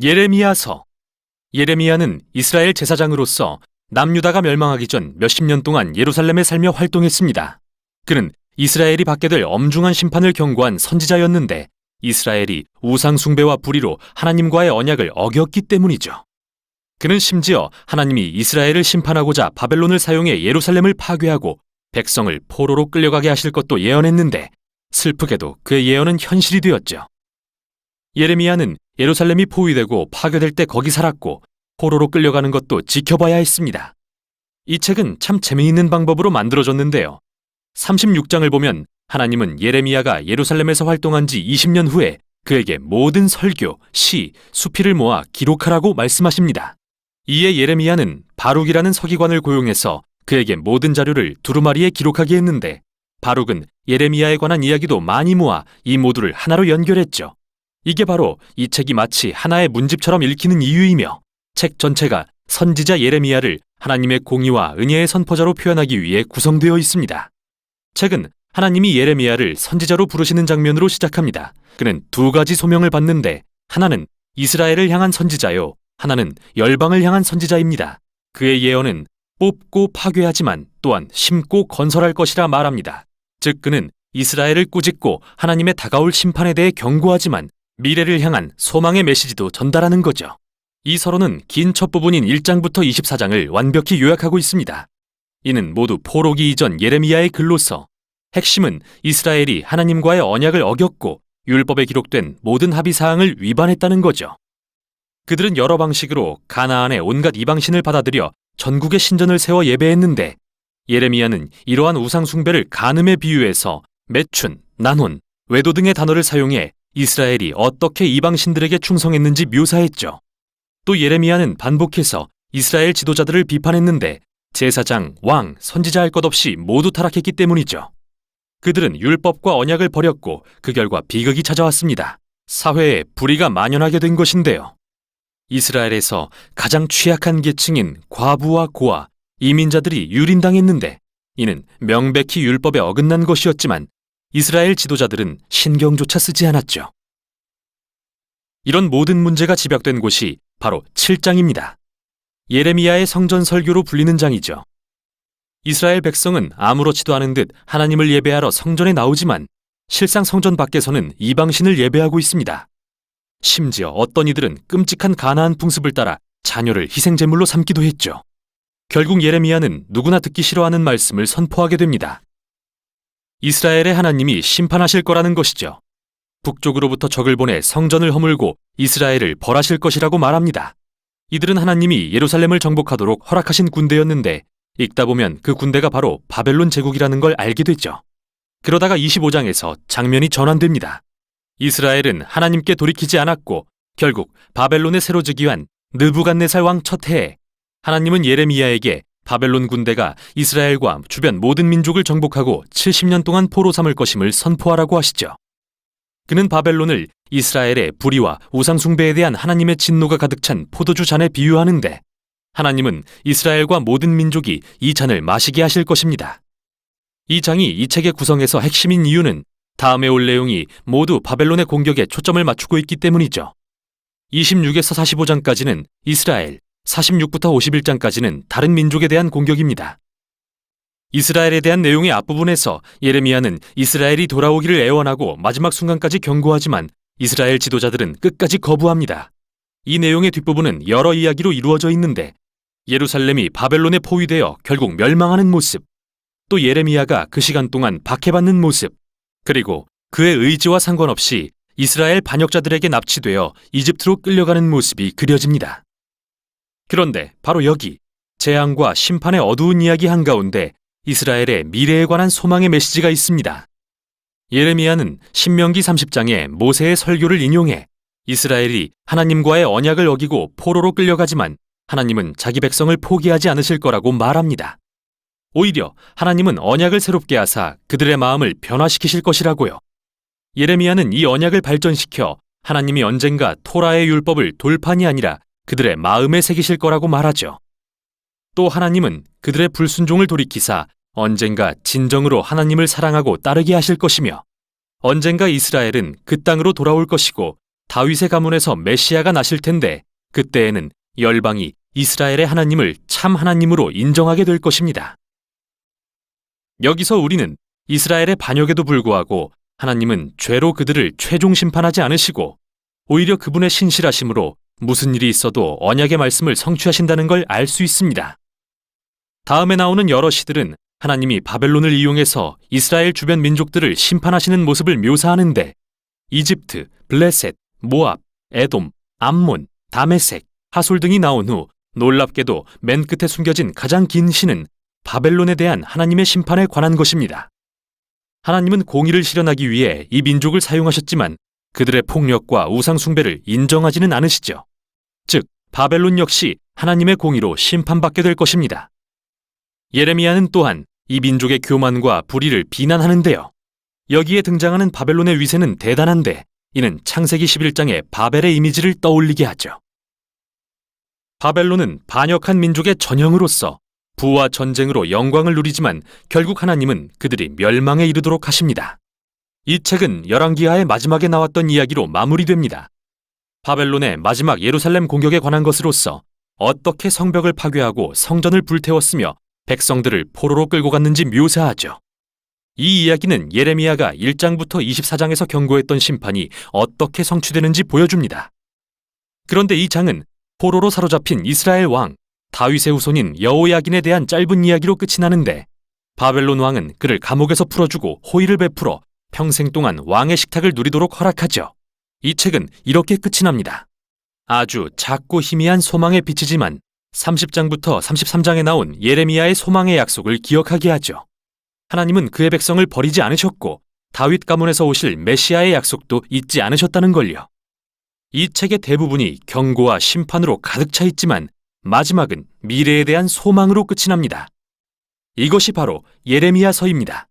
예레미야서 예레미야는 이스라엘 제사장으로서 남유다가 멸망하기 전 몇십 년 동안 예루살렘에 살며 활동했습니다. 그는 이스라엘이 받게 될 엄중한 심판을 경고한 선지자였는데 이스라엘이 우상 숭배와 불의로 하나님과의 언약을 어겼기 때문이죠. 그는 심지어 하나님이 이스라엘을 심판하고자 바벨론을 사용해 예루살렘을 파괴하고 백성을 포로로 끌려가게 하실 것도 예언했는데 슬프게도 그의 예언은 현실이 되었죠. 예레미야는 예루살렘이 포위되고 파괴될 때 거기 살았고 포로로 끌려가는 것도 지켜봐야 했습니다. 이 책은 참 재미있는 방법으로 만들어졌는데요. 36장을 보면 하나님은 예레미야가 예루살렘에서 활동한 지 20년 후에 그에게 모든 설교, 시, 수필을 모아 기록하라고 말씀하십니다. 이에 예레미야는 바룩이라는 서기관을 고용해서 그에게 모든 자료를 두루마리에 기록하게 했는데 바룩은 예레미야에 관한 이야기도 많이 모아 이 모두를 하나로 연결했죠. 이게 바로 이 책이 마치 하나의 문집처럼 읽히는 이유이며 책 전체가 선지자 예레미야를 하나님의 공의와 은혜의 선포자로 표현하기 위해 구성되어 있습니다. 책은 하나님이 예레미야를 선지자로 부르시는 장면으로 시작합니다. 그는 두 가지 소명을 받는데 하나는 이스라엘을 향한 선지자요, 하나는 열방을 향한 선지자입니다. 그의 예언은 뽑고 파괴하지만 또한 심고 건설할 것이라 말합니다. 즉 그는 이스라엘을 꾸짖고 하나님의 다가올 심판에 대해 경고하지만 미래를 향한 소망의 메시지도 전달하는 거죠. 이 서론은 긴 첫 부분인 1장부터 24장을 완벽히 요약하고 있습니다. 이는 모두 포로기 이전 예레미야의 글로서 핵심은 이스라엘이 하나님과의 언약을 어겼고 율법에 기록된 모든 합의 사항을 위반했다는 거죠. 그들은 여러 방식으로 가나안의 온갖 이방신을 받아들여 전국의 신전을 세워 예배했는데 예레미야는 이러한 우상 숭배를 간음에 비유해서 매춘, 난혼, 외도 등의 단어를 사용해 이스라엘이 어떻게 이방신들에게 충성했는지 묘사했죠. 또 예레미야는 반복해서 이스라엘 지도자들을 비판했는데 제사장, 왕, 선지자 할 것 없이 모두 타락했기 때문이죠. 그들은 율법과 언약을 버렸고 그 결과 비극이 찾아왔습니다. 사회에 불의가 만연하게 된 것인데요. 이스라엘에서 가장 취약한 계층인 과부와 고아, 이민자들이 유린당했는데 이는 명백히 율법에 어긋난 것이었지만 이스라엘 지도자들은 신경조차 쓰지 않았죠. 이런 모든 문제가 집약된 곳이 바로 7장입니다. 예레미야의 성전 설교로 불리는 장이죠. 이스라엘 백성은 아무렇지도 않은 듯 하나님을 예배하러 성전에 나오지만 실상 성전 밖에서는 이방신을 예배하고 있습니다. 심지어 어떤 이들은 끔찍한 가나안 풍습을 따라 자녀를 희생제물로 삼기도 했죠. 결국 예레미야는 누구나 듣기 싫어하는 말씀을 선포하게 됩니다. 이스라엘의 하나님이 심판하실 거라는 것이죠. 북쪽으로부터 적을 보내 성전을 허물고 이스라엘을 벌하실 것이라고 말합니다. 이들은 하나님이 예루살렘을 정복하도록 허락하신 군대였는데 읽다 보면 그 군대가 바로 바벨론 제국이라는 걸 알게 되죠. 그러다가 25장에서 장면이 전환됩니다. 이스라엘은 하나님께 돌이키지 않았고 결국 바벨론에 새로 즉위한 느부갓네살 왕 첫 해에 하나님은 예레미야에게 바벨론 군대가 이스라엘과 주변 모든 민족을 정복하고 70년 동안 포로 삼을 것임을 선포하라고 하시죠. 그는 바벨론을 이스라엘의 불의와 우상숭배에 대한 하나님의 진노가 가득 찬 포도주 잔에 비유하는데 하나님은 이스라엘과 모든 민족이 이 잔을 마시게 하실 것입니다. 이 장이 이 책의 구성에서 핵심인 이유는 다음에 올 내용이 모두 바벨론의 공격에 초점을 맞추고 있기 때문이죠. 26에서 45장까지는 이스라엘, 46부터 51장까지는 다른 민족에 대한 공격입니다. 이스라엘에 대한 내용의 앞부분에서 예레미야는 이스라엘이 돌아오기를 애원하고 마지막 순간까지 경고하지만 이스라엘 지도자들은 끝까지 거부합니다. 이 내용의 뒷부분은 여러 이야기로 이루어져 있는데 예루살렘이 바벨론에 포위되어 결국 멸망하는 모습, 또 예레미야가 그 시간 동안 박해받는 모습, 그리고 그의 의지와 상관없이 이스라엘 반역자들에게 납치되어 이집트로 끌려가는 모습이 그려집니다. 그런데 바로 여기 재앙과 심판의 어두운 이야기 한가운데 이스라엘의 미래에 관한 소망의 메시지가 있습니다. 예레미야는 신명기 30장에 모세의 설교를 인용해 이스라엘이 하나님과의 언약을 어기고 포로로 끌려가지만 하나님은 자기 백성을 포기하지 않으실 거라고 말합니다. 오히려 하나님은 언약을 새롭게 하사 그들의 마음을 변화시키실 것이라고요. 예레미야는 이 언약을 발전시켜 하나님이 언젠가 토라의 율법을 돌판이 아니라 그들의 마음에 새기실 거라고 말하죠. 또 하나님은 그들의 불순종을 돌이키사 언젠가 진정으로 하나님을 사랑하고 따르게 하실 것이며 언젠가 이스라엘은 그 땅으로 돌아올 것이고 다윗의 가문에서 메시아가 나실 텐데 그때에는 열방이 이스라엘의 하나님을 참 하나님으로 인정하게 될 것입니다. 여기서 우리는 이스라엘의 반역에도 불구하고 하나님은 죄로 그들을 최종 심판하지 않으시고 오히려 그분의 신실하심으로 무슨 일이 있어도 언약의 말씀을 성취하신다는 걸 알 수 있습니다. 다음에 나오는 여러 시들은 하나님이 바벨론을 이용해서 이스라엘 주변 민족들을 심판하시는 모습을 묘사하는데 이집트, 블레셋, 모압, 에돔, 암몬, 다메색, 하솔 등이 나온 후 놀랍게도 맨 끝에 숨겨진 가장 긴 시는 바벨론에 대한 하나님의 심판에 관한 것입니다. 하나님은 공의를 실현하기 위해 이 민족을 사용하셨지만 그들의 폭력과 우상숭배를 인정하지는 않으시죠. 즉, 바벨론 역시 하나님의 공의로 심판받게 될 것입니다. 예레미야는 또한 이 민족의 교만과 불의를 비난하는데요. 여기에 등장하는 바벨론의 위세는 대단한데 이는 창세기 11장의 바벨의 이미지를 떠올리게 하죠. 바벨론은 반역한 민족의 전형으로서 부와 전쟁으로 영광을 누리지만 결국 하나님은 그들이 멸망에 이르도록 하십니다. 이 책은 열왕기하의 마지막에 나왔던 이야기로 마무리됩니다. 바벨론의 마지막 예루살렘 공격에 관한 것으로서 어떻게 성벽을 파괴하고 성전을 불태웠으며 백성들을 포로로 끌고 갔는지 묘사하죠. 이 이야기는 예레미야가 1장부터 24장에서 경고했던 심판이 어떻게 성취되는지 보여줍니다. 그런데 이 장은 포로로 사로잡힌 이스라엘 왕 다윗의 후손인 여호야긴에 대한 짧은 이야기로 끝이 나는데 바벨론 왕은 그를 감옥에서 풀어주고 호의를 베풀어 평생 동안 왕의 식탁을 누리도록 허락하죠. 이 책은 이렇게 끝이 납니다. 아주 작고 희미한 소망의 빛이지만 30장부터 33장에 나온 예레미야의 소망의 약속을 기억하게 하죠. 하나님은 그의 백성을 버리지 않으셨고 다윗 가문에서 오실 메시아의 약속도 잊지 않으셨다는 걸요. 이 책의 대부분이 경고와 심판으로 가득 차 있지만 마지막은 미래에 대한 소망으로 끝이 납니다. 이것이 바로 예레미야서입니다.